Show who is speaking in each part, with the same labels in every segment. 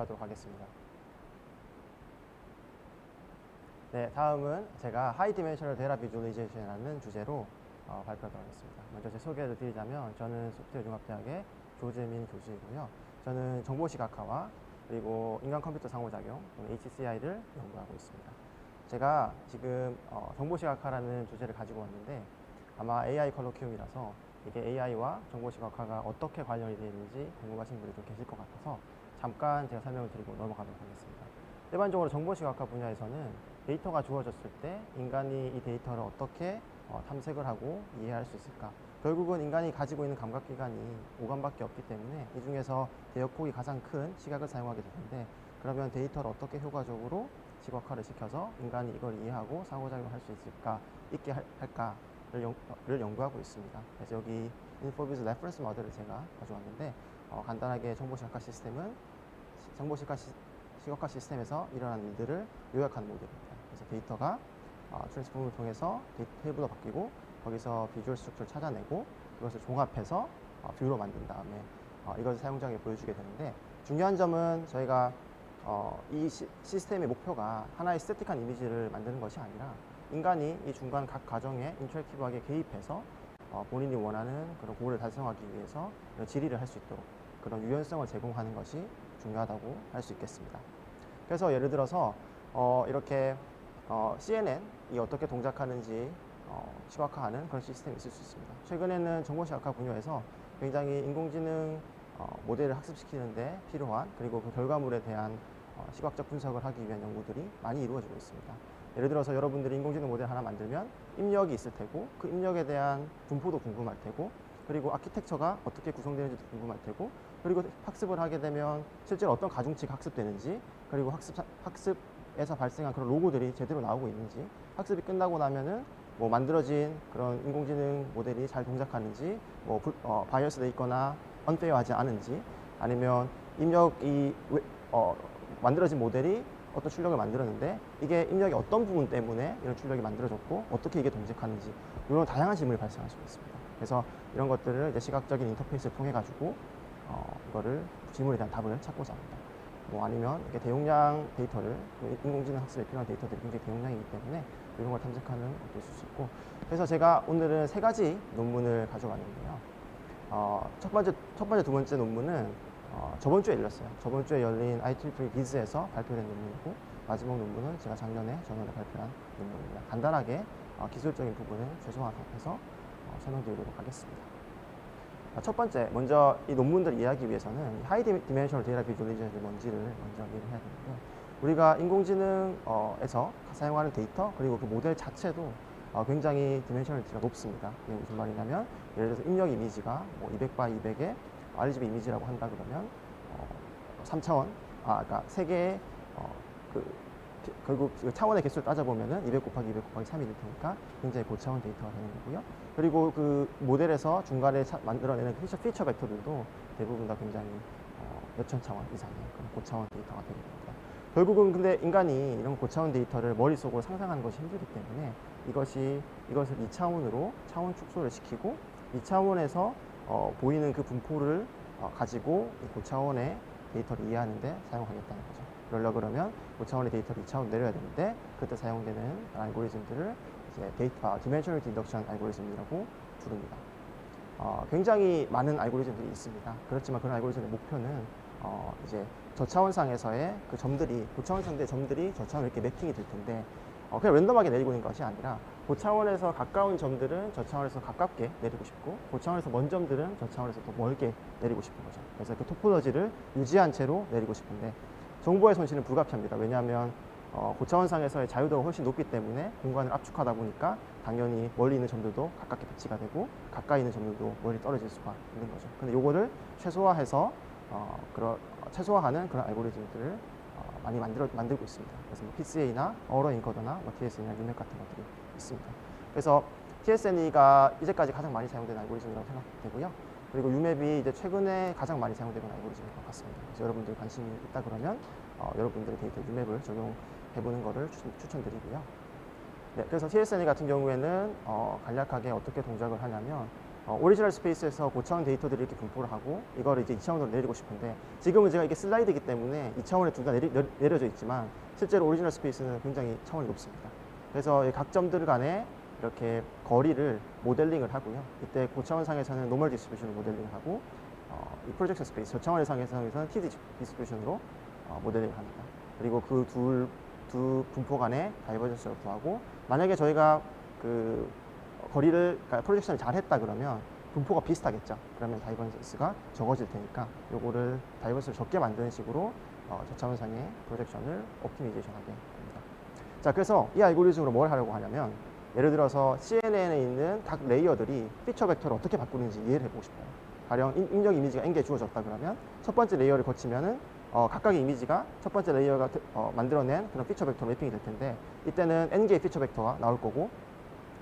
Speaker 1: 하도록 하겠습니다. 네, 다음은 제가 하이 디멘셔널 데이터 비주얼리제이션이라는 주제로 어, 발표하도록 하겠습니다. 먼저 제 소개를 드리자면 저는 소프트웨어 융합대학의 조재민 교수이고요. 저는 정보시각화와 그리고 인간 컴퓨터 상호작용 HCI를 연구하고 있습니다. 제가 지금 어, 정보시각화라는 주제를 가지고 왔는데 아마 AI 컬러키움이라서 이게 AI와 정보시각화가 어떻게 관련이 되어 있는지 궁금하신 분이 좀 계실 것 같아서 잠깐 제가 설명을 드리고 넘어가도록 하겠습니다. 일반적으로 정보시각화 분야에서는 데이터가 주어졌을 때 인간이 이 데이터를 어떻게 어, 탐색을 하고 이해할 수 있을까? 결국은 인간이 가지고 있는 감각기관이 오감밖에 없기 때문에 이 중에서 대역폭이 가장 큰 시각을 사용하게 되는데 그러면 데이터를 어떻게 효과적으로 시각화를 시켜서 인간이 이걸 이해하고 상호작용할 수 있을까 있게 할, 할까를 연, 를 연 구하고 있습니다. 그래서 여기 인포비즈 레퍼런스 모델을 제가 가져왔는데 어, 간단하게 정보시각화 시스템은 시- 정보 시각화 시, 시각화 시스템에서 일어나는 일들을 요약하는 모델입니다. 그래서 데이터가 어, 트랜스폼을 통해서 데이터 테이블로 바뀌고 거기서 비주얼 스트럭처를 찾아내고 그것을 종합해서 어, 뷰로 만든 다음에 어, 이것을 사용자에게 보여주게 되는데 중요한 점은 저희가 어, 이 시, 시스템의 목표가 하나의 스태틱한 이미지를 만드는 것이 아니라 인간이 이 중간 각 과정에 인터랙티브하게 개입해서 어, 본인이 원하는 그런 고를 달성하기 위해서 질의를 할 수 있도록 그런 유연성을 제공하는 것이 중요하다고 할 수 있겠습니다. 그래서 예를 들어서 어, 이렇게 어, CNN이 어떻게 동작하는지 어, 시각화하는 그런 시스템이 있을 수 있습니다. 최근에는 정보 시각화 분야에서 굉장히 인공지능 어, 모델을 학습시키는데 필요한 그리고 그 결과물에 대한 어, 시각적 분석을 하기 위한 연구들이 많이 이루어지고 있습니다. 예를 들어서 여러분들이 인공지능 모델 하나 만들면 입력이 있을 테고 그 입력에 대한 분포도 궁금할 테고 그리고 아키텍처가 어떻게 구성되는지도 궁금할 테고 그리고 학습을 하게 되면 실제로 어떤 가중치가 학습되는지 그리고 학습 학습에서 발생한 그런 로고들이 제대로 나오고 있는지 학습이 끝나고 나면은 뭐 만들어진 그런 인공지능 모델이 잘 동작하는지 뭐 불- 어, 바이어스돼 있거나 언페어하지 않은지 아니면 입력이 왜- 어, 만들어진 모델이 어떤 출력을 만들었는데 이게 입력의 어떤 부분 때문에 이런 출력이 만들어졌고 어떻게 이게 동작하는지 이런 다양한 질문이 발생할 수 있습니다. 그래서 이런 것들을 이제 시각적인 인터페이스를 통해 가지고 어, 이거를 질문에 대한 답을 찾고자 합니다. 뭐 아니면 이렇게 대용량 데이터를 그 인공지능 학습에 필요한 데이터들이 굉장히 대용량이기 때문에 이런 걸 탐색하는 것도 있을 수 있고 그래서 제가 오늘은 세 가지 논문을 가져왔는데요. 어, 첫 번째 첫 번째 두 번째 논문은 어, 저번 주에 열렸어요. 저번 주에 열린 IEEE 비즈에서 발표된 논문이고 마지막 논문은 제가 작년에 저널에 발표한 논문입니다. 간단하게 어, 기술적인 부분을 최소화해서 어, 설명드리도록 하겠습니다. 아, 첫 번째, 먼저 이 논문들을 이해하기 위해서는 하이 디멘셔널 데이터 비주얼리제이션이 뭔지를 먼저 이해를 해야 되는데 우리가 인공지능에서 사용하는 데이터 그리고 그 모델 자체도 어, 굉장히 디멘셔널리티가 높습니다. 이게 무슨 말이냐면 예를 들어서 입력 이미지가 뭐 200by 200의 RGB 이미지라고 한다 그러면 어, 3차원, 아, 그러니까 세 개의 어, 그 기- 결국 그 차원의 개수를 따져보면은 200 곱하기 200 곱하기 3이 될 테니까 굉장히 고차원 데이터가 되는 거고요. 그리고 그 모델에서 중간에 차- 만들어내는 피처, 피처 벡터들도 대부분 다 굉장히 어, 몇천 차원 이상의 그런 고차원 데이터가 되게 됩니다. 결국은 근데 인간이 이런 고차원 데이터를 머릿속으로 상상하는 것이 힘들기 때문에 이것이 이것을 2차원으로 차원 축소를 시키고 2차원에서 어, 보이는 그 분포를 어, 가지고 이 고차원의 데이터를 이해하는데 사용하겠다는 거죠. 그러려 그러면 고차원의 데이터를 2차원 내려야 되는데 그때 사용되는 알고리즘들을 이제 데이터 디멘셔널 인덕션 알고리즘이라고 부릅니다. 어, 굉장히 많은 알고리즘들이 있습니다. 그렇지만 그런 알고리즘의 목표는 어, 이제 저차원상에서의 그 점들이 고차원상의 점들이 저차원 이렇게 매핑이 될 텐데 어, 그냥 랜덤하게 내리고 있는 것이 아니라 고차원에서 가까운 점들은 저차원에서 가깝게 내리고 싶고 고차원에서 먼 점들은 저차원에서 더 멀게 내리고 싶은 거죠. 그래서 그 토폴러지를 유지한 채로 내리고 싶은데 정보의 손실은 불가피합니다. 왜냐하면 어, 고차원상에서의 자유도가 훨씬 높기 때문에 공간을 압축하다 보니까 당연히 멀리 있는 점들도 가깝게 배치가 되고 가까이 있는 점들도 멀리 떨어질 수가 있는 거죠. 근데 요거를 최소화해서 어, 그런 최소화하는 그런 알고리즘들을 어, 많이 만들어 만들고 있습니다. 그래서 뭐 PCA나 어로 인커더나 뭐 TSN이나 유맥 같은 것들이 있습니다. 그래서 TSN이가 이제까지 가장 많이 사용된 알고리즘이라고 생각되고요. 그리고 유맵이 이제 최근에 가장 많이 사용되는 알고리즘인 것 같습니다. 그래서 여러분들 관심이 있다 그러면 어, 여러분들의 데이터 유맵을 적용해보는 것을 추천, 추천드리고요. 네, 그래서 TSN이 같은 경우에는 어, 간략하게 어떻게 동작을 하냐면 어, 오리지널 스페이스에서 고차원 데이터들을 이렇게 분포를 하고 이거를 이제 2차원으로 내리고 싶은데 지금은 제가 이게 슬라이드이기 때문에 2차원에 둘 다 내려져 있지만 실제로 오리지널 스페이스는 굉장히 차원이 높습니다. 그래서 이각 점들 간에 이렇게 거리를 모델링을 하고요. 이때 고차원 상에서는 노멀 디스트리뷰션을 모델링을 하고 어, 이 프로젝션 스페이스 저차원의 상에서는 T 디스트리뷰션으로 어, 모델링을 합니다. 그리고 그 둘 두 분포 간의 다이버전스를 구하고 만약에 저희가 그 거리를 그러니까 프로젝션을 잘 했다 그러면 분포가 비슷하겠죠. 그러면 다이버전스가 적어질 테니까 요거를 다이버전스를 적게 만드는 식으로 어, 저차원상의 프로젝션을 옵티미제이션 하게 됩니다. 자, 그래서 이 알고리즘으로 뭘 하려고 하냐면 예를 들어서 CNN에 있는 각 레이어들이 피처 벡터를 어떻게 바꾸는지 이해를 해보고 싶어요. 가령 임- 입력 이미지가 n개 주어졌다 그러면 첫 번째 레이어를 거치면은 어, 각각의 이미지가 첫 번째 레이어가 드- 어, 만들어낸 그런 피처 벡터 매핑이 될 텐데 이때는 n개의 피처 벡터가 나올 거고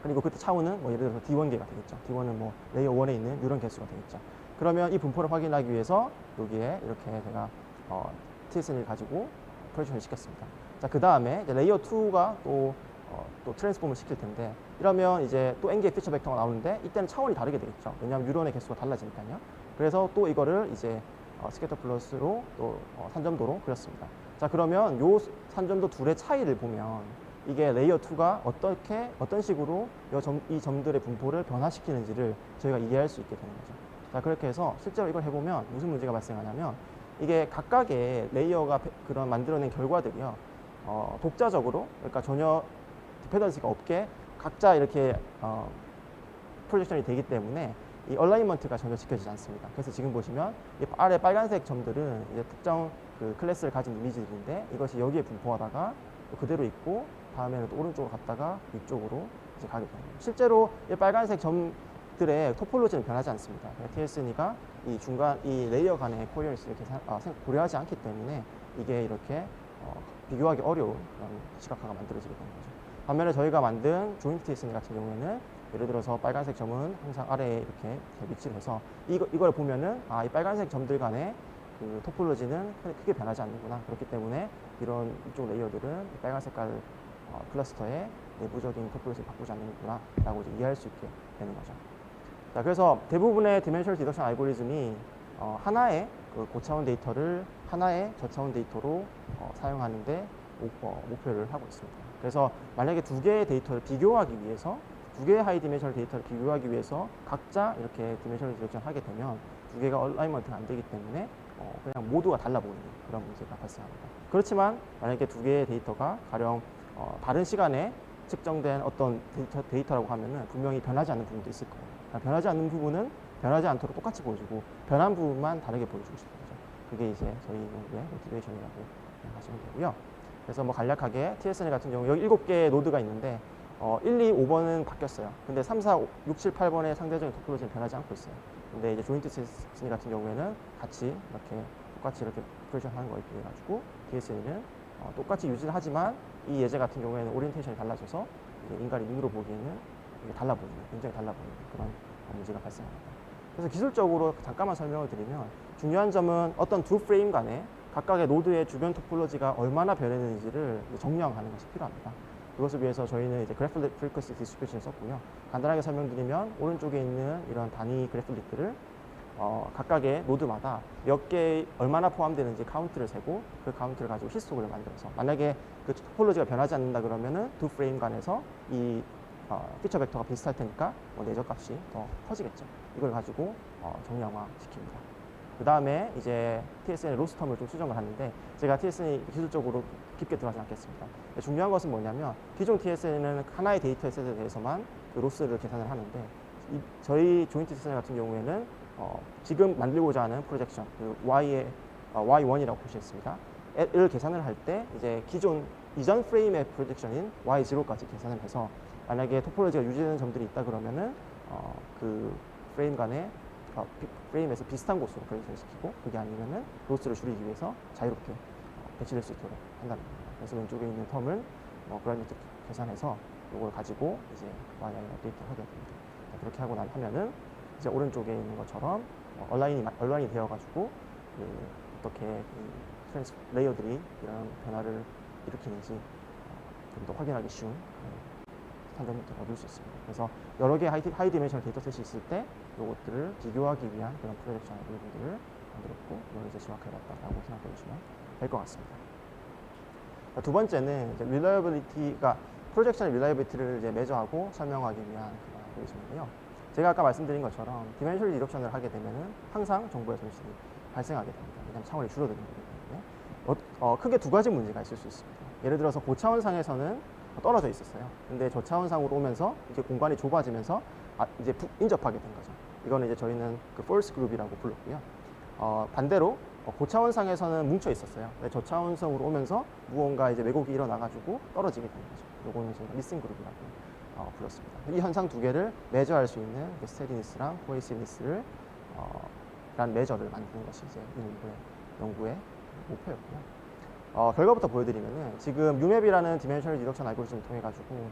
Speaker 1: 그리고 그때 차후는 뭐 예를 들어서 D1개가 되겠죠. D1은 뭐 레이어 1에 있는 뉴런 개수가 되겠죠. 그러면 이 분포를 확인하기 위해서 여기에 이렇게 제가 어, TSN을 가지고 프로젝션을 시켰습니다. 자, 그 다음에 레이어 2가 또, 어, 또 트랜스폼을 시킬 텐데 이러면 이제 또 n개의 피처 벡터가 나오는데 이때는 차원이 다르게 되겠죠. 왜냐하면 뉴런의 개수가 달라지니까요. 그래서 또 이거를 이제 어, 스캐터 플러스로 또 어, 산점도로 그렸습니다. 자, 그러면 요 산점도 둘의 차이를 보면 이게 레이어 2가 어떻게 어떤 식으로 요 점, 이 점들의 분포를 변화시키는지를 저희가 이해할 수 있게 되는 거죠. 자 그렇게 해서 실제로 이걸 해보면 무슨 문제가 발생하냐면 이게 각각의 레이어가 배- 그런 만들어낸 결과들이요 어, 독자적으로 그러니까 전혀 디펜던시가 없게 각자 이렇게 어, 프로젝션이 되기 때문에 이 얼라이먼트가 전혀 지켜지지 않습니다. 그래서 지금 보시면 이 아래 빨간색 점들은 이제 특정 그 클래스를 가진 이미지들인데 이것이 여기에 분포하다가 또 그대로 있고 다음에는 또 오른쪽으로 갔다가 위쪽으로 이제 가게 됩니다. 실제로 이 빨간색 점들의 토폴로지는 변하지 않습니다. TSN이가 이 중간 이 레이어 간의 코리언스를 계산 아, 생- 고려하지 않기 때문에 이게 이렇게 어, 비교하기 어려운 그런 시각화가 만들어지게 되는 거죠. 반면에 저희가 만든 조인트 TSN 같은 경우에는 예를 들어서 빨간색 점은 항상 아래에 이렇게 위치를 해서 이거, 이걸 보면은 아, 이 빨간색 점들 간의 그 토폴로지는 크게- 변하지 않는구나. 그렇기 때문에 이런 이쪽 레이어들은 이 빨간 색깔 어, 클러스터의 내부적인 토폴로지를 바꾸지 않는구나. 라고 이제 이해할 수 있게 되는 거죠. 자, 그래서 대부분의 디멘셔널 디덕션 알고리즘이 어, 하나의 그 고차원 데이터를 하나의 저차원 데이터로 어, 사용하는데 목, 어, 목표를 하고 있습니다. 그래서 만약에 두 개의 데이터를 비교하기 위해서 두 개의 하이 디멘셔널 데이터를 비교하기 위해서 각자 이렇게 디멘셔널 디덕션 하게 되면 두 개가 얼라이먼트가 안 되기 때문에 어, 그냥 모두가 달라 보이는 그런 문제가 발생합니다. 그렇지만 만약에 두 개의 데이터가 가령 어, 다른 시간에 측정된 어떤 데이터, 데이터 라고 하면은 분명히 변하지 않는 부분도 있을 거예요. 그러니까 변하지 않는 부분은 변하지 않도록 똑같이 보여주고 변한 부분만 다르게 보여주고 싶은 거죠. 그게 이제 저희 연구의 모티베이션이라고 생각하시면 되고요. 그래서 뭐 간략하게 TSN 같은 경우 여기 7개의 노드가 있는데 어, 1, 2, 5번은 바뀌었어요. 근데 3, 4, 5, 6, 7, 8번의 상대적인 토폴로지는 변하지 않고 있어요. 근데 이제 조인트 TSN 같은 경우에는 같이 이렇게 똑같이 이렇게 프로젝션 하는 거에 비해 가지고 DSN은 어, 똑같이 유지를 하지만 이 예제 같은 경우에는 오리엔테이션이 달라져서 인간이 눈으로 보기에는 달라 보이는, 굉장히 달라 보이는 그런 어, 문제가 발생합니다. 그래서 기술적으로 잠깐만 설명을 드리면 중요한 점은 어떤 두 프레임 간에 각각의 노드의 주변 토폴로지가 얼마나 변했는지를 정량하는 것이 필요합니다. 그것을 위해서 저희는 이제 그래프 프리커시 디스트리뷰션을 썼고요. 간단하게 설명드리면 오른쪽에 있는 이런 단위 그래프릿들을 어, 각각의 노드마다 몇 개 얼마나 포함되는지 카운트를 세고 그 카운트를 가지고 히스토그를 만들어서 만약에 그 토폴로지가 변하지 않는다 그러면은 두 프레임 간에서 이 어, 피처 벡터가 비슷할 테니까 뭐 내적 값이 더 커지겠죠. 이걸 가지고 어, 정량화 시킵니다. 그 다음에 이제 TSN의 로스텀을 좀 수정을 하는데 제가 TSN이 기술적으로 깊게 들어가지 않겠습니다. 중요한 것은 뭐냐면 기존 TSN은 하나의 데이터 셋에 대해서만 그 로스를 계산을 하는데 이, 저희 조인트 TSN 같은 경우에는 어, 지금 만들고자 하는 프로젝션 그 Y의 어, Y1이라고 표시했습니다. 를 계산을 할 때 이제 기존 이전 프레임의 프로젝션인 Y0까지 계산을 해서 만약에 토폴로지가 유지되는 점들이 있다 그러면은 어, 그 프레임 간의 프레임에서 비슷한 곳으로 프로젝션을 시키고 그게 아니면은 로스를 줄이기 위해서 자유롭게 어, 배치될 수 있도록 한다는 겁니다. 그래서 왼쪽에 있는 텀을 뭐 그라디언트 계산해서 이걸 가지고 이제 i 업데이트를 하게 됩니다. 자, 그렇게 하고 난 하면은 이제 오른쪽에 있는 것처럼 어, 얼라인이 마- 얼라인이 되어가지고 그 어떻게 이 트랜스 레이어들이 이런 변화를 일으키는지 어, 좀더 확인하기 쉬운 스탠더드를 얻을 수 있습니다. 그래서 여러 개의 하이, 하이 디멘셔널 데이터 셋이 있을 때 요것들을 비교하기 위한 그런 프로젝션 알고리즘들을 만들었고 이걸 이제 지각해봤다라고 생각해 주시면 될 것 같습니다. 자, 두 번째는 이제 reliability가 프로젝션의 reliability를 이제 매저하고 설명하기 위한 그런 알고리즘인데요. 제가 아까 말씀드린 것처럼 디멘셜 리덕션을 하게 되면은 항상 정보의 손실이 발생하게 됩니다. 왜냐하면 차원이 줄어드는 거기 때문에 어, 어, 크게 두 가지 문제가 있을 수 있습니다. 예를 들어서 고차원상에서는 떨어져 있었어요. 근데 저차원상으로 오면서 이제 공간이 좁아지면서 아, 이제 부- 인접하게 된 거죠. 이거는 이제 저희는 그 false group이라고 불렀고요. 어, 반대로 어, 고차원상에서는 뭉쳐 있었어요. 근데 저차원성으로 오면서 무언가 이제 왜곡이 일어나가지고 떨어지게 된 거죠. 요거는 저희가 미싱 그룹이라고 어, 불렀습니다. 이 현상 두 개를 매저할 수 있는 그 스테디니스랑 코에시니스를 어, 란 매저를 만드는 것이 이제 이 연구의, 연구의 목표였고요. 어, 결과부터 보여드리면은 지금 유맵이라는 디멘셔널 리덕션 알고리즘을 통해 가지고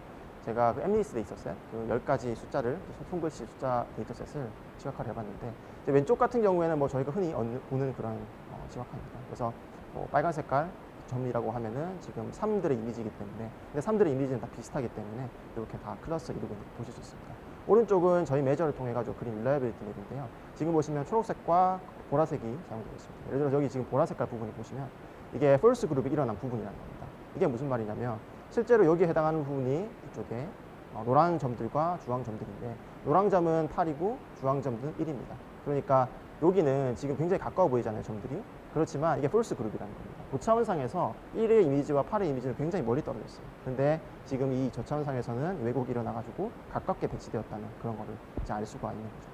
Speaker 1: 제가 그 엠리스 데이터셋 그 10가지 숫자를 손글씨 숫자 데이터셋을 지각화를 해봤는데 왼쪽 같은 경우에는 뭐 저희가 흔히 보는 그런 어, 지각화입니다. 그래서 뭐 빨간 색깔 점이라고 하면은 지금 3들의 이미지이기 때문에 근데 3들의 이미지는 다 비슷하기 때문에 이렇게 다 클러스 이루고 있는 거 보실 수 있습니다. 오른쪽은 저희 매저를 통해 가지고 그린 릴라이빌리티 맵인데요. 지금 보시면 초록색과 보라색이 사용되고 있습니다. 예를 들어 여기 지금 보라색깔 부분을 보시면 이게 펄스 그룹이 일어난 부분이라는 겁니다. 이게 무슨 말이냐면 실제로 여기에 해당하는 부분이 이쪽에 어, 노란 점들과 주황 점들인데 노란 점은 8이고 주황 점은 1입니다. 그러니까 여기는 지금 굉장히 가까워 보이잖아요, 점들이. 그렇지만 이게 폴스 그룹이라는 겁니다. 고차원상에서 1의 이미지와 8의 이미지는 굉장히 멀리 떨어져 있어요. 근데 지금 이 저차원상에서는 왜곡이 일어나가지고 가깝게 배치되었다는 그런 거를 이제 알 수가 있는 거죠.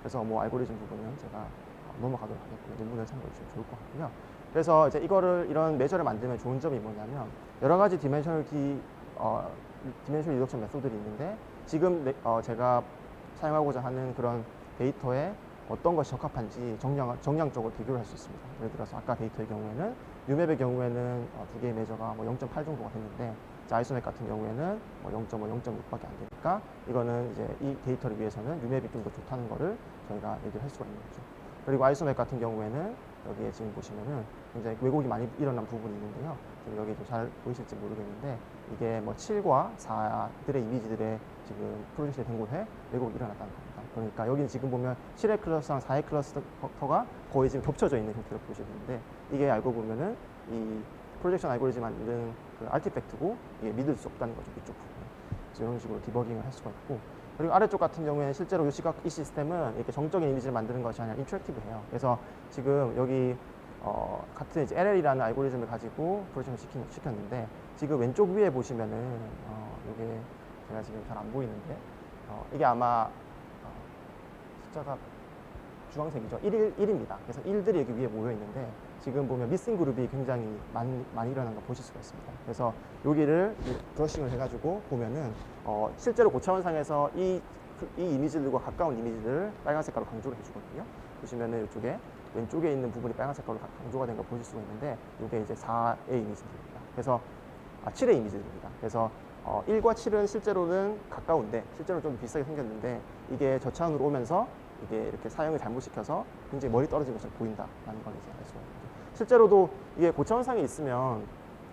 Speaker 1: 그래서 뭐 알고리즘 부분은 제가 어, 넘어가도록 하겠고요. 논문을 참고해 주시면 좋을 것 같고요. 그래서 이제 이거를 이런 매저를 만들면 좋은 점이 뭐냐면 여러 가지 디멘셔널 기 어, 디멘셔널 리덕션 메소드들이 있는데 지금 내- 어, 제가 사용하고자 하는 그런 데이터에 어떤 것이 적합한지 정량, 정량적으로 비교를 할 수 있습니다. 예를 들어서 아까 데이터의 경우에는 유맵의 경우에는 어, 두 개의 매저가 뭐 0.8 정도가 됐는데 이제 아이소맵 같은 경우에는 뭐 0.5, 0.6밖에 안 되니까 이거는 이제 이 데이터를 위해서는 유맵이 좀 더 좋다는 거를 저희가 얘기를 할 수가 있는 거죠. 그리고 아이소맵 같은 경우에는 여기에 지금 보시면은 굉장히 왜곡이 많이 일어난 부분이 있는데요. 여기 좀잘 보이실지 모르겠는데 이게 뭐 7과 4들의 이미지들의 지금 프로젝션이 된 곳에 왜곡이 일어났다는 겁니다. 그러니까 여기는 지금 보면 7의 클러스랑 4의 클러스터가 거의 지금 겹쳐져 있는 형태로 보시는데 이게 알고 보면은 이 프로젝션 알고리즘 만든 그 아티팩트고 이게 믿을 수 없다는 거죠. 이쪽 부분. 그래서 이런 식으로 디버깅을 할 수가 있고 그리고 아래쪽 같은 경우에는 실제로 이 시각 이 시스템은 이렇게 정적인 이미지를 만드는 것이 아니라 인터랙티브해요. 그래서 지금 여기 어, 같은 이제 LL이라는 알고리즘을 가지고 프로젝션 시킨, 시켰는데 지금 왼쪽 위에 보시면은 어, 이게 제가 지금 잘 안 보이는데 어, 이게 아마 어, 숫자가 주황색이죠. 1일, 1입니다. 그래서 1들이 여기 위에 모여 있는데 지금 보면 미싱 그룹이 굉장히 많이, 많이 일어난 거 보실 수가 있습니다. 그래서 여기를 이 브러싱을 해가지고 보면은 어, 실제로 고차원상에서 이, 이 이미지들과 가까운 이미지들을 빨간 색깔로 강조를 해주거든요. 보시면은 이쪽에 왼쪽에 있는 부분이 빨간 색깔로 가- 강조가 된 걸 보실 수가 있는데 이게 이제 4의 이미지들입니다. 그래서 아, 7의 이미지들입니다. 그래서 어, 1과 7은 실제로는 가까운데 실제로 좀 비슷하게 생겼는데 이게 저차원으로 오면서 이게 이렇게 사용을 잘못시켜서 굉장히 멀리 떨어진 것처럼 보인다라는 걸 이제 알 수가 있는 거죠. 실제로도 이게 고차원상에 있으면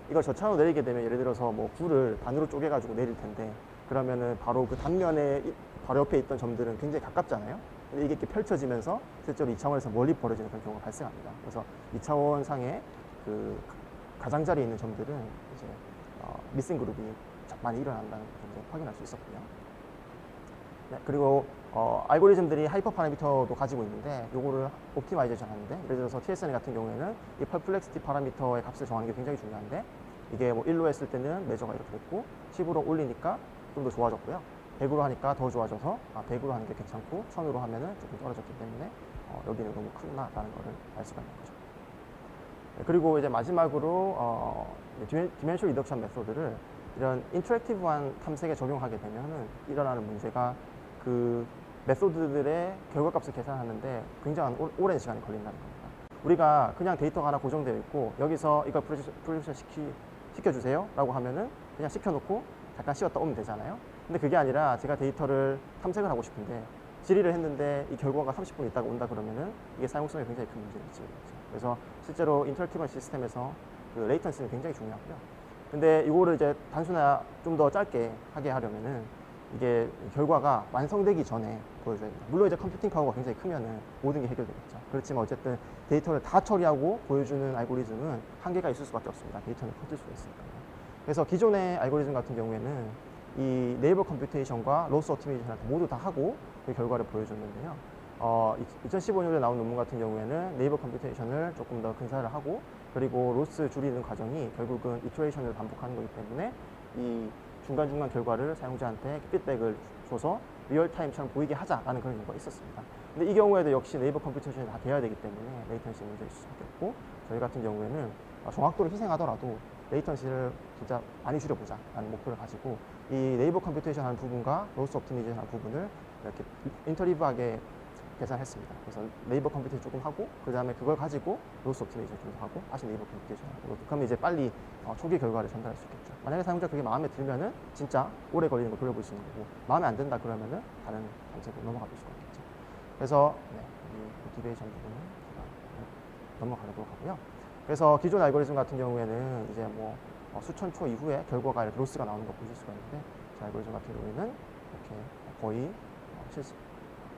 Speaker 1: 이걸 저차원으로 내리게 되면 예를 들어서 뭐 굴을 반으로 쪼개가지고 내릴 텐데 그러면은 바로 그 단면에 이- 바로 옆에 있던 점들은 굉장히 가깝잖아요. 이게 이렇게 펼쳐지면서 실제로 2차원에서 멀리 벌어지는 그런 경우가 발생합니다. 그래서 2차원 상의 그 가장자리에 있는 점들은 이제 어, 미싱 그룹이 많이 일어난다는 걸 이제 확인할 수 있었고요. 네, 그리고 어, 알고리즘들이 하이퍼 파라미터도 가지고 있는데 요거를 옵티마이제이션 하는데 예를 들어서 TSN 같은 경우에는 이 펄플렉시티 파라미터의 값을 정하는 게 굉장히 중요한데 이게 뭐 1로 했을 때는 매저가 이렇게 됐고 10으로 올리니까 좀 더 좋아졌고요. 100으로 하니까 더 좋아져서 아, 100으로 하는 게 괜찮고 1000으로 하면은 조금 떨어졌기 때문에 어, 여기는 너무 크구나라는 거를 알 수가 있는 거죠. 네, 그리고 이제 마지막으로 어, 디멘션 리덕션 메소드를 이런 인터랙티브한 탐색에 적용하게 되면은 일어나는 문제가 그 메소드들의 결과값을 계산하는데 굉장한 오- 오랜 시간이 걸린다는 겁니다. 우리가 그냥 데이터가 하나 고정되어 있고 여기서 이걸 프로젝션, 시키, 시켜주세요 라고 하면은 그냥 시켜놓고 잠깐 쉬었다 오면 되잖아요. 근데 그게 아니라 제가 데이터를 탐색을 하고 싶은데 질의를 했는데 이 결과가 30분 있다가 온다 그러면은 이게 사용성에 굉장히 큰 문제를 되죠. 그래서 실제로 인터랙티브한 시스템에서 그 레이턴스는 굉장히 중요하고요. 근데 이거를 이제 단순화 좀 더 짧게 하게 하려면은 이게 결과가 완성되기 전에 보여줘야 됩니다. 물론 이제 컴퓨팅 파워가 굉장히 크면은 모든 게 해결되겠죠. 그렇지만 어쨌든 데이터를 다 처리하고 보여주는 알고리즘은 한계가 있을 수밖에 없습니다. 데이터는 커질 수가 있으니까요. 그래서 기존의 알고리즘 같은 경우에는 이 네이버 컴퓨테이션과 로스 오토메이션을 모두 다 하고 그 결과를 보여줬는데요. 어, 2015년에 나온 논문 같은 경우에는 네이버 컴퓨테이션을 조금 더 근사를 하고 그리고 로스 줄이는 과정이 결국은 이터레이션을 반복하는 거기 때문에 이 중간중간 결과를 사용자한테 피드백을 줘서 리얼타임처럼 보이게 하자라는 그런 이유가 있었습니다. 근데 이 경우에도 역시 네이버 컴퓨테이션이 다 돼야 되기 때문에 레이턴시 문제 있을 수밖에 없고 저희 같은 경우에는 어, 정확도를 희생하더라도 레이턴시를 진짜 많이 줄여보자 라는 목표를 가지고 이 네이버 컴퓨테이션 하는 부분과 로스 옵티미제이션 하는 부분을 이렇게 인터리브하게 계산했습니다. 그래서 네이버 컴퓨테이션 조금 하고 그 다음에 그걸 가지고 로스 옵티미제이션 좀더 하고 다시 네이버 컴퓨테이션 하고 그러면 이제 빨리 어, 초기 결과를 전달할 수 있겠죠. 만약에 사용자 그게 마음에 들면은 진짜 오래 걸리는 거 돌려볼 수 있는 거고 마음에 안 든다 그러면은 다른 단체로 넘어가 볼 수가 있겠죠. 그래서 네, 이 모티베이션 부분은 넘어가도록 하고요. 그래서 기존 알고리즘 같은 경우에는 이제 뭐 어, 수천 초 이후에 결과가 이렇게 로스가 나오는 거 보실 수가 있는데 제 알고리즘 같은 경우에는 이렇게 거의 어, 실시,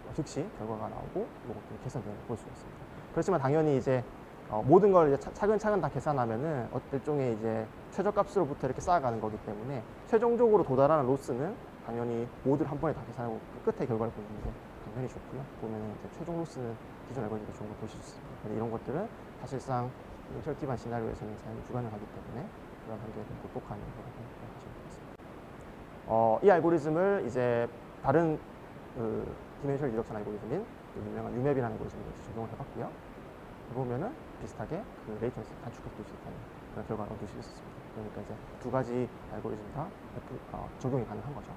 Speaker 1: 어, 즉시 결과가 나오고 이것도 개선되는 걸 볼 수가 있습니다. 그렇지만 당연히 이제 어, 모든 걸 이제 차- 차근차근 다 계산하면은 어, 일종의 이제 최저값으로부터 이렇게 쌓아가는 거기 때문에 최종적으로 도달하는 로스는 당연히 모두를 한 번에 다 계산하고 그 끝에 결과를 보는 게 당연히 좋고요. 보면은 이제 최종 로스는 기존 알고리즘이 좋은 걸 보실 수 있습니다. 이런 것들은 사실상 인터랙티브한 시나리오에서는 사용이 불가능하기 때문에 그런 한계를 극복하는 거라고 생각하시면 되겠습니다. 어, 이 알고리즘을 이제 다른 그 디멘셜 리덕션 알고리즘인 그 유명한 유맵이라는 알고리즘으로 적용을 해봤고요. 보면은 비슷하게 그 레이턴시 단축할 수 있다는 그런 결과를 얻을 수 있었습니다. 그러니까 이제 두 가지 알고리즘 다 어, 적용이 가능한 거죠.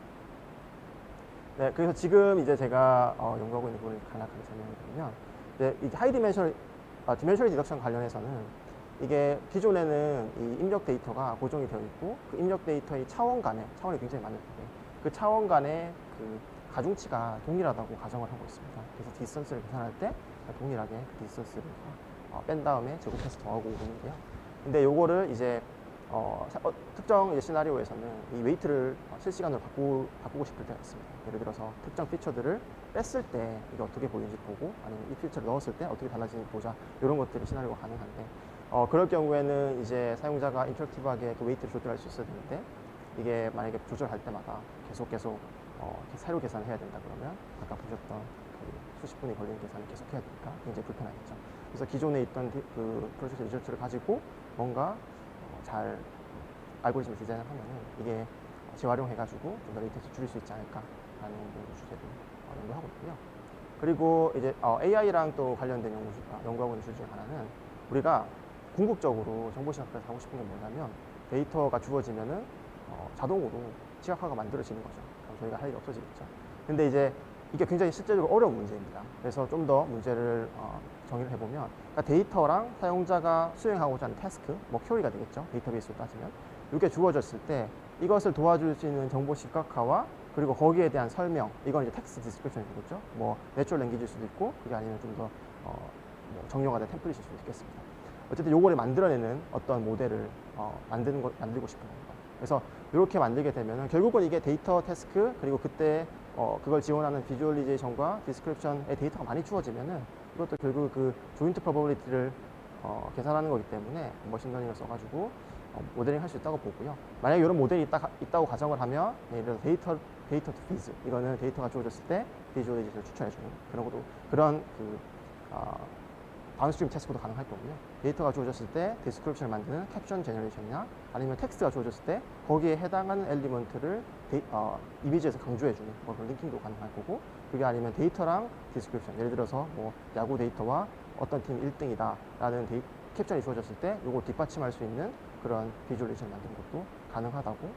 Speaker 1: 네, 그래서 지금 이제 제가 어, 연구하고 있는 부분을 간략하게 설명을 드리면 이제 이 하이 디멘셜 아, 디멘셜 리덕션 관련해서는 이게 기존에는 이 입력 데이터가 고정이 되어 있고 그 입력 데이터의 차원 간에 차원이 굉장히 많은데 그 차원 간에 그 가중치가 동일하다고 가정을 하고 있습니다. 그래서 디스턴스를 계산할 때 동일하게 그 디스턴스를 다, 어, 뺀 다음에 제곱해서 더하고 오는데요. 근데 요거를 이제 어, 사- 어, 특정 시나리오에서는 이 웨이트를 어, 실시간으로 바꾸, 바꾸고 싶을 때가 있습니다. 예를 들어서 특정 피처들을 뺐을 때 이게 어떻게 보이는지 보고 아니면 이 피처를 넣었을 때 어떻게 달라지는지 보자 이런 것들이 시나리오가 가능한데 어, 그럴 경우에는 이제 사용자가 인터랙티브하게 그 웨이트를 조절할 수 있어야 되는데 이게 만약에 조절할 때마다 계속 계속 어, 새로 계산을 해야 된다 그러면 아까 보셨던 그 수십 분이 걸리는 계산을 계속 해야 되니까 굉장히 불편하겠죠. 그래서 기존에 있던 디- 그 프로젝트 리저트를 가지고 뭔가 어, 잘 알고리즘을 디자인을 하면은 이게 어, 재활용해가지고 좀 더 레이턴시 줄일 수 있지 않을까라는 연구 주제로 어, 연구하고 있고요. 그리고 이제 어, AI랑 또 관련된 연구, 아, 연구하고 있는 주제 중 하나는 우리가 궁극적으로 정보시각화에서 하고 싶은 게 뭐냐면 데이터가 주어지면은 어, 자동으로 시각화가 만들어지는 거죠. 그럼 저희가 할 일이 없어지겠죠. 근데 이제 이게 굉장히 실제적으로 어려운 문제입니다. 그래서 좀 더 문제를 어, 정의를 해보면 그러니까 데이터랑 사용자가 수행하고자 하는 태스크, 뭐 큐리가 되겠죠. 데이터베이스로 따지면 이게 주어졌을 때 이것을 도와줄 수 있는 정보 시각화와 그리고 거기에 대한 설명 이건 이제 텍스트 디스크립션이 되겠죠. 뭐 내추럴 랭귀지일 수도 있고 그게 아니면 좀더 어, 뭐 정형화 된 템플릿일 수도 있겠습니다. 어쨌든 요거를 만들어내는 어떤 모델을 어, 만드는 거, 만들고 싶은 겁니다. 그래서 이렇게 만들게 되면은 결국은 이게 데이터 태스크 그리고 그때 어, 그걸 지원하는 비주얼리제이션과 디스크립션의 데이터가 많이 주어지면은 이것도 결국 그 조인트 프로버빌리티를 어, 계산하는 거기 때문에 머신러닝을 써가지고 어, 모델링 할 수 있다고 보고요. 만약에 이런 모델이 있다, 있다고 가정을 하면 예를 들어서 데이터 데이터 투 피즈 이거는 데이터가 주어졌을 때 비주얼리제이션을 추천해주는 그런 것도 그런 그 어, 다운스트림 태스크도 가능할 거고요. 데이터가 주어졌을 때 디스크립션을 만드는 캡션 제너레이션이나 아니면 텍스트가 주어졌을 때 거기에 해당하는 엘리먼트를 데이, 어, 이미지에서 강조해주는 뭐 그런 링킹도 가능할 거고 그게 아니면 데이터랑 디스크립션 예를 들어서 뭐 야구 데이터와 어떤 팀 1등이다 라는 데이, 캡션이 주어졌을 때 이걸 뒷받침할 수 있는 그런 비주얼레이션 만드는 것도 가능하다고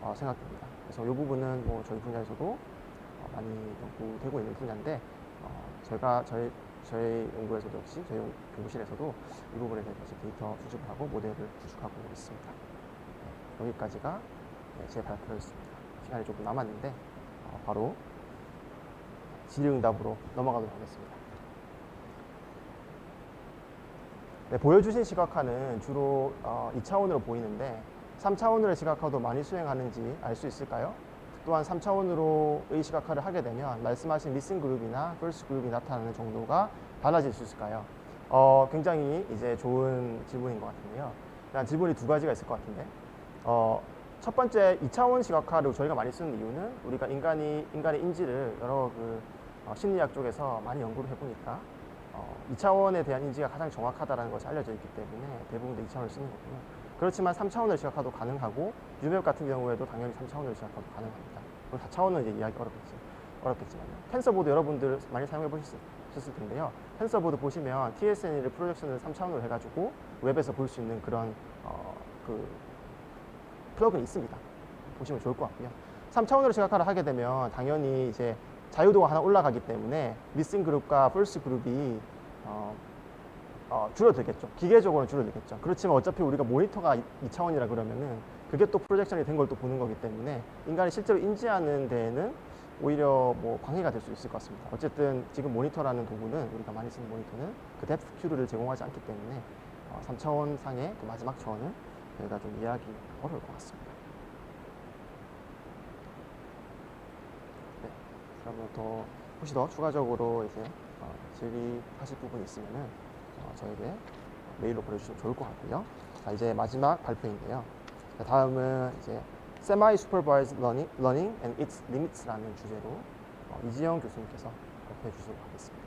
Speaker 1: 어, 생각됩니다. 그래서 이 부분은 뭐 저희 분야에서도 어, 많이 연구되고 있는 분야인데 어, 제가 저희 저희 연구에서도 역시 저희 연- 연구실에서도 이 부분에 대해서 데이터 수집을 하고 모델을 구축하고 있습니다. 네, 여기까지가 네, 제 발표였습니다. 시간이 조금 남았는데 어, 바로 질의응답으로 넘어가도록 하겠습니다. 네, 보여주신 시각화는 주로 어, 2차원으로 보이는데 3차원으로의 시각화도 많이 수행하는지 알 수 있을까요? 또한 3차원으로 의 시각화를 하게 되면 말씀하신 미싱 그룹이나 first 그룹이 나타나는 정도가 달라질 수 있을까요? 어, 굉장히 이제 좋은 질문인 것 같은데요. 일단 질문이 두 가지가 있을 것 같은데, 어, 첫 번째 2차원 시각화를 저희가 많이 쓰는 이유는 우리가 인간이 인간의 인지를 여러 그 어, 심리학 쪽에서 많이 연구를 해보니까 어, 2차원에 대한 인지가 가장 정확하다는 것이 알려져 있기 때문에 대부분 다 2차원을 쓰는 거고요. 그렇지만 3차원을 시각화도 가능하고 유맵 같은 경우에도 당연히 3차원을 시각화도 가능합니다. 그리고 4차원은 이제 이야기 어렵겠지, 어렵겠지만요. 텐서보드 여러분들 많이 사용해 보셨을 텐데요. 텐서보드 보시면 TSN을 프로젝션을 3차원으로 해가지고 웹에서 볼 수 있는 그런 어, 그 플러그는 있습니다. 보시면 좋을 것 같고요. 3차원으로 시각화를 하게 되면 당연히 이제 자유도가 하나 올라가기 때문에 미싱 그룹과 펄스 그룹이 어, 어, 줄어들겠죠. 기계적으로는 줄어들겠죠. 그렇지만 어차피 우리가 모니터가 2차원이라 그러면은 그게 또 프로젝션이 된 걸 또 보는 거기 때문에 인간이 실제로 인지하는 데에는 오히려 뭐 방해가 될 수 있을 것 같습니다. 어쨌든 지금 모니터라는 도구는 우리가 많이 쓰는 모니터는 그 뎁스 큐를 제공하지 않기 때문에 어, 3차원 상의 그 마지막 차원은 저희가 좀 이해하기 어려울 것 같습니다. 네, 그러면 더 혹시 더 추가적으로 이제 어, 질의하실 부분이 있으면은 어, 저에게 메일로 보내주시면 좋을 것 같고요. 자, 이제 마지막 발표인데요. 자, 다음은 이제 Semi Supervised Learning, Learning and Its Limits라는 주제로 어, 이지영 교수님께서 발표해 주시도록 하겠습니다.